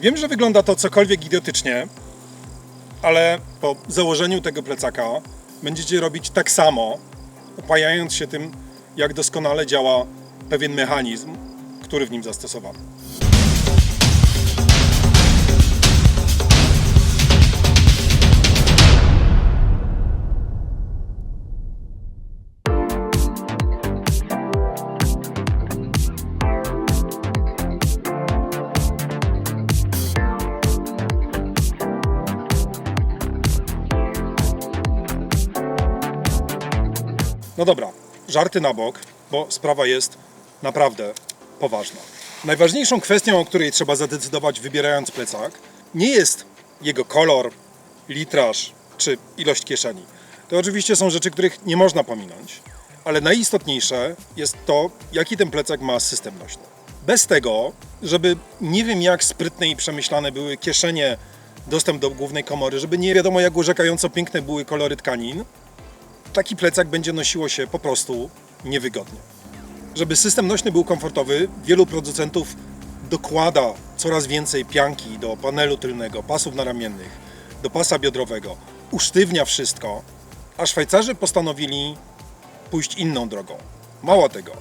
Wiem, że wygląda to cokolwiek idiotycznie, ale po założeniu tego plecaka będziecie robić tak samo, upajając się tym, jak doskonale działa pewien mechanizm, który w nim zastosowano. No dobra, żarty na bok, bo sprawa jest naprawdę poważna. Najważniejszą kwestią, o której trzeba zadecydować wybierając plecak, nie jest jego kolor, litraż czy ilość kieszeni. To oczywiście są rzeczy, których nie można pominąć, ale najistotniejsze jest to, jaki ten plecak ma system nośny. Bez tego, żeby nie wiem jak sprytne i przemyślane były kieszenie, dostęp do głównej komory, żeby nie wiadomo jak urzekająco piękne były kolory tkanin, taki plecak będzie nosiło się po prostu niewygodnie. Żeby system nośny był komfortowy, wielu producentów dokłada coraz więcej pianki do panelu tylnego, pasów naramiennych, do pasa biodrowego, usztywnia wszystko, a Szwajcarzy postanowili pójść inną drogą. Mało tego,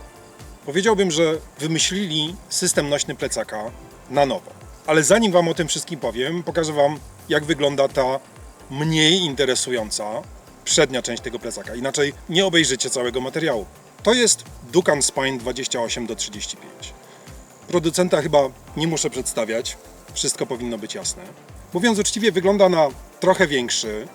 powiedziałbym, że wymyślili system nośny plecaka na nowo. Ale zanim Wam o tym wszystkim powiem, pokażę Wam, jak wygląda ta mniej interesująca przednia część tego plecaka. Inaczej nie obejrzycie całego materiału. To jest Dukan Spine 28 do 35. Producenta chyba nie muszę przedstawiać, wszystko powinno być jasne. Mówiąc uczciwie, wygląda na trochę większy.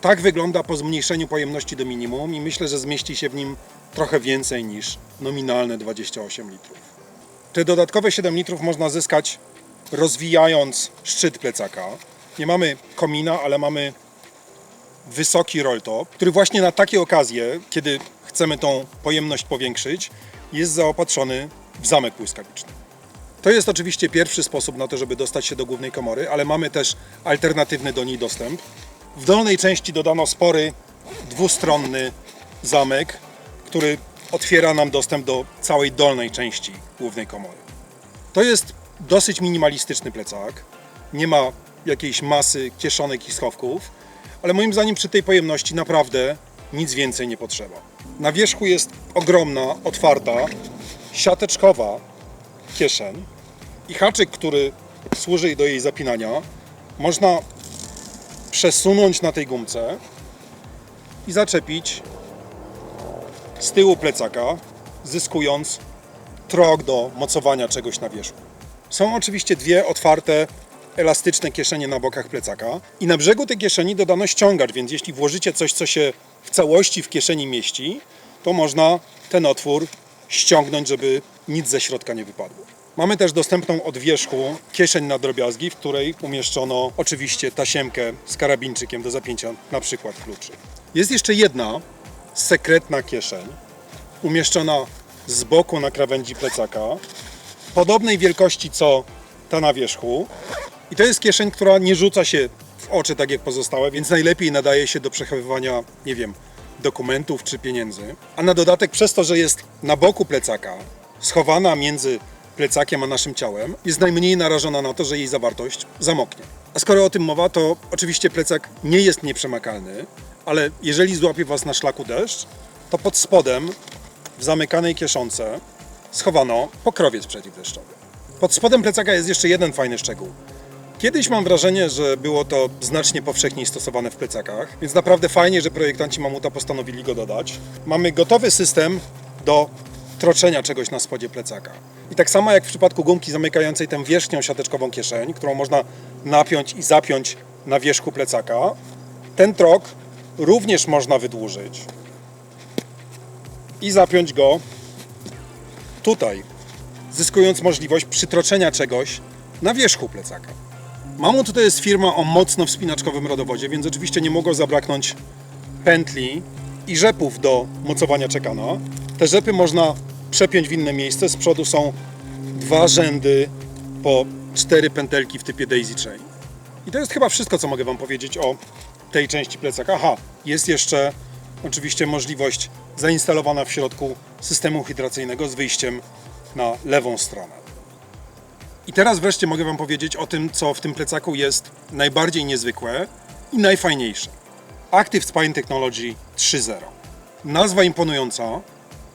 Tak wygląda po zmniejszeniu pojemności do minimum i myślę, że zmieści się w nim trochę więcej niż nominalne 28 litrów. Te dodatkowe 7 litrów można zyskać rozwijając szczyt plecaka. Nie mamy komina, ale mamy wysoki rolltop, który właśnie na takie okazje, kiedy chcemy tą pojemność powiększyć, jest zaopatrzony w zamek błyskawiczny. To jest oczywiście pierwszy sposób na to, żeby dostać się do głównej komory, ale mamy też alternatywny do niej dostęp. W dolnej części dodano spory, dwustronny zamek, który otwiera nam dostęp do całej dolnej części głównej komory. To jest dosyć minimalistyczny plecak. Nie ma jakiejś masy kieszonek i schowków, ale moim zdaniem przy tej pojemności naprawdę nic więcej nie potrzeba. Na wierzchu jest ogromna, otwarta, siateczkowa kieszeń i haczyk, który służy do jej zapinania, można przesunąć na tej gumce i zaczepić z tyłu plecaka, zyskując trok do mocowania czegoś na wierzchu. Są oczywiście dwie otwarte, elastyczne kieszenie na bokach plecaka i na brzegu tej kieszeni dodano ściągacz, więc jeśli włożycie coś, co się w całości w kieszeni mieści, to można ten otwór ściągnąć, żeby nic ze środka nie wypadło. Mamy też dostępną od wierzchu kieszeń na drobiazgi, w której umieszczono oczywiście tasiemkę z karabinczykiem do zapięcia na przykład kluczy. Jest jeszcze jedna sekretna kieszeń, umieszczona z boku na krawędzi plecaka, podobnej wielkości co ta na wierzchu. I to jest kieszeń, która nie rzuca się w oczy tak jak pozostałe, więc najlepiej nadaje się do przechowywania, nie wiem, dokumentów czy pieniędzy. A na dodatek przez to, że jest na boku plecaka, schowana między plecakiem a naszym ciałem, jest najmniej narażona na to, że jej zawartość zamoknie. A skoro o tym mowa, to oczywiście plecak nie jest nieprzemakalny, ale jeżeli złapie Was na szlaku deszcz, to pod spodem w zamykanej kieszonce schowano pokrowiec przeciwdeszczowy. Pod spodem plecaka jest jeszcze jeden fajny szczegół. Kiedyś mam wrażenie, że było to znacznie powszechniej stosowane w plecakach, więc naprawdę fajnie, że projektanci Mamuta postanowili go dodać. Mamy gotowy system do troczenia czegoś na spodzie plecaka. I tak samo jak w przypadku gumki zamykającej tę wierzchnią siateczkową kieszeń, którą można napiąć i zapiąć na wierzchu plecaka, ten trok również można wydłużyć i zapiąć go tutaj, zyskując możliwość przytroczenia czegoś na wierzchu plecaka. Mamut to jest firma o mocno wspinaczkowym rodowodzie, więc oczywiście nie mogło zabraknąć pętli i rzepów do mocowania czekana. Te rzepy można przepiąć w inne miejsce. Z przodu są dwa rzędy po cztery pętelki w typie daisy chain. I to jest chyba wszystko, co mogę Wam powiedzieć o tej części plecaka. Aha, jest jeszcze oczywiście możliwość zainstalowana w środku systemu hydracyjnego z wyjściem na lewą stronę. I teraz wreszcie mogę Wam powiedzieć o tym, co w tym plecaku jest najbardziej niezwykłe i najfajniejsze. Active Spine Technology 3.0. Nazwa imponująca,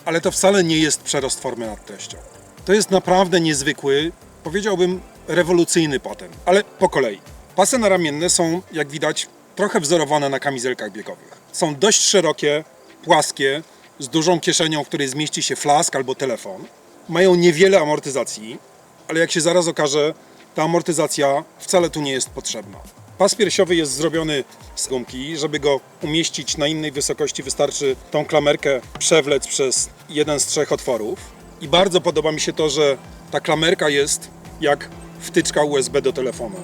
ale to wcale nie jest przerost formy nad treścią. To jest naprawdę niezwykły, powiedziałbym rewolucyjny patent, ale po kolei. Pasy naramienne są, jak widać, trochę wzorowane na kamizelkach biegowych. Są dość szerokie, płaskie, z dużą kieszenią, w której zmieści się flask albo telefon. Mają niewiele amortyzacji, ale jak się zaraz okaże, ta amortyzacja wcale tu nie jest potrzebna. Pas piersiowy jest zrobiony z gumki. Żeby go umieścić na innej wysokości, wystarczy tą klamerkę przewlec przez jeden z trzech otworów. I bardzo podoba mi się to, że ta klamerka jest jak wtyczka USB do telefonu.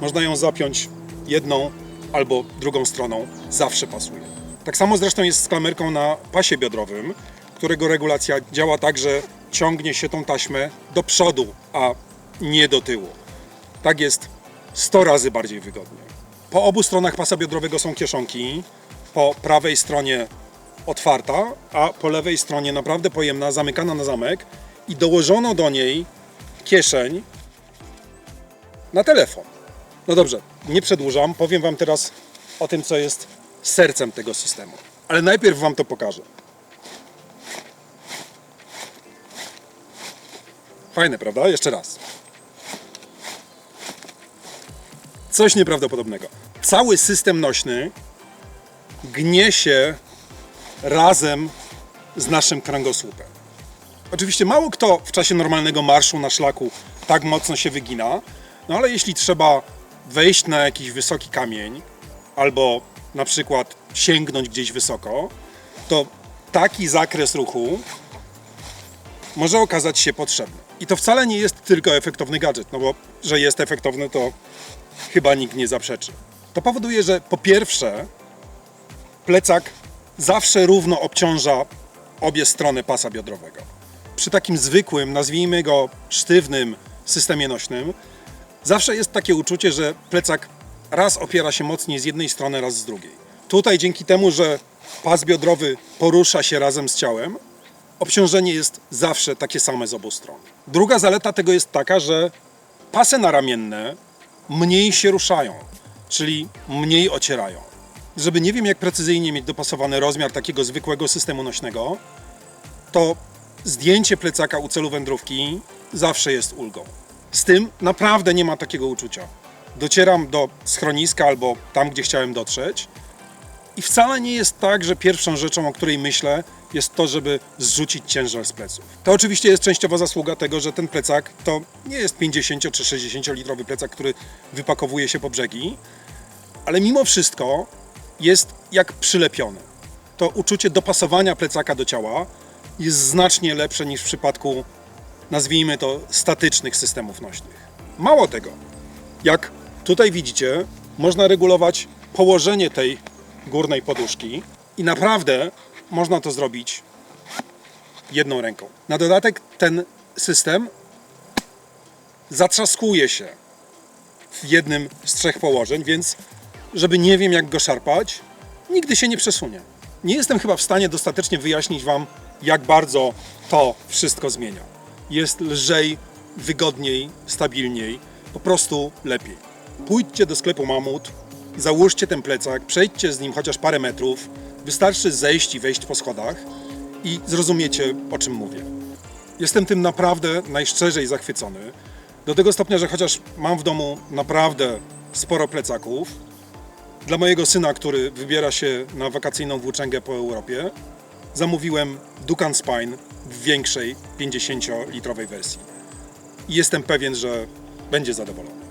Można ją zapiąć jedną albo drugą stroną, zawsze pasuje. Tak samo zresztą jest z klamerką na pasie biodrowym, którego regulacja działa tak, że ciągnie się tą taśmę do przodu, a nie do tyłu. Tak jest 100 razy bardziej wygodnie. Po obu stronach pasa biodrowego są kieszonki. Po prawej stronie otwarta, a po lewej stronie naprawdę pojemna, zamykana na zamek i dołożono do niej kieszeń na telefon. No dobrze, nie przedłużam, powiem Wam teraz o tym, co jest sercem tego systemu. Ale najpierw Wam to pokażę. Fajne, prawda? Jeszcze raz. Coś nieprawdopodobnego. Cały system nośny gnie się razem z naszym kręgosłupem. Oczywiście mało kto w czasie normalnego marszu na szlaku tak mocno się wygina, no ale jeśli trzeba wejść na jakiś wysoki kamień albo na przykład sięgnąć gdzieś wysoko, to taki zakres ruchu może okazać się potrzebny. I to wcale nie jest tylko efektowny gadżet, no bo że jest efektowny, to chyba nikt nie zaprzeczy. To powoduje, że po pierwsze, plecak zawsze równo obciąża obie strony pasa biodrowego. Przy takim zwykłym, nazwijmy go sztywnym systemie nośnym, zawsze jest takie uczucie, że plecak raz opiera się mocniej z jednej strony, raz z drugiej. Tutaj dzięki temu, że pas biodrowy porusza się razem z ciałem, obciążenie jest zawsze takie same z obu stron. Druga zaleta tego jest taka, że pasy naramienne mniej się ruszają, czyli mniej ocierają. Żeby nie wiem jak precyzyjnie mieć dopasowany rozmiar takiego zwykłego systemu nośnego, to zdjęcie plecaka u celu wędrówki zawsze jest ulgą. Z tym naprawdę nie ma takiego uczucia. Docieram do schroniska albo tam, gdzie chciałem dotrzeć, i wcale nie jest tak, że pierwszą rzeczą, o której myślę, jest to, żeby zrzucić ciężar z pleców. To oczywiście jest częściowo zasługa tego, że ten plecak to nie jest 50 czy 60 litrowy plecak, który wypakowuje się po brzegi, ale mimo wszystko jest jak przylepiony. To uczucie dopasowania plecaka do ciała jest znacznie lepsze niż w przypadku, nazwijmy to, statycznych systemów nośnych. Mało tego, jak tutaj widzicie, można regulować położenie tej górnej poduszki i naprawdę można to zrobić jedną ręką. Na dodatek ten system zatrzaskuje się w jednym z trzech położeń, więc żeby nie wiem jak go szarpać, nigdy się nie przesunie. Nie jestem chyba w stanie dostatecznie wyjaśnić Wam, jak bardzo to wszystko zmienia. Jest lżej, wygodniej, stabilniej, po prostu lepiej. Pójdźcie do sklepu Mamut, załóżcie ten plecak, przejdźcie z nim chociaż parę metrów, wystarczy zejść i wejść po schodach i zrozumiecie, o czym mówię. Jestem tym naprawdę najszczerzej zachwycony. Do tego stopnia, że chociaż mam w domu naprawdę sporo plecaków, dla mojego syna, który wybiera się na wakacyjną włóczęgę po Europie, zamówiłem Dukan Spine w większej 50-litrowej wersji. I jestem pewien, że będzie zadowolony.